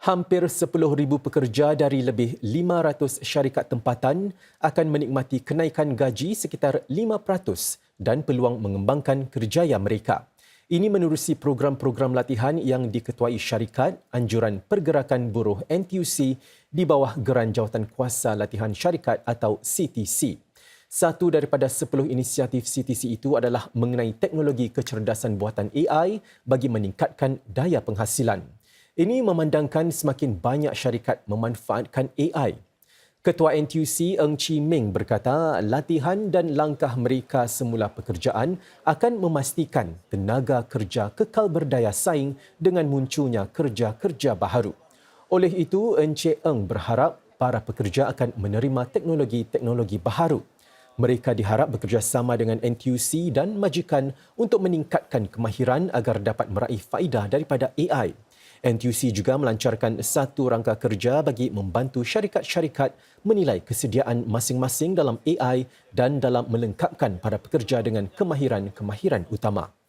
Hampir 10,000 pekerja dari lebih 500 syarikat tempatan akan menikmati kenaikan gaji sekitar 5% dan peluang mengembangkan kerjaya mereka. Ini menerusi program-program latihan yang diketuai syarikat Anjuran Pergerakan Buruh NTUC di bawah Geran Jawatan Kuasa Latihan Syarikat atau CTC. Satu daripada 10 inisiatif CTC itu adalah mengenai teknologi kecerdasan buatan AI bagi meningkatkan daya penghasilan. Ini memandangkan semakin banyak syarikat memanfaatkan AI. Ketua NTUC Eng Chi Ming berkata latihan dan langkah mereka semula pekerjaan akan memastikan tenaga kerja kekal berdaya saing dengan munculnya kerja-kerja baharu. Oleh itu, Encik Eng berharap para pekerja akan menerima teknologi-teknologi baharu. Mereka diharap bekerjasama dengan NTUC dan majikan untuk meningkatkan kemahiran agar dapat meraih faedah daripada AI. NTUC juga melancarkan satu rangka kerja bagi membantu syarikat-syarikat menilai kesediaan masing-masing dalam AI dan dalam melengkapkan para pekerja dengan kemahiran-kemahiran utama.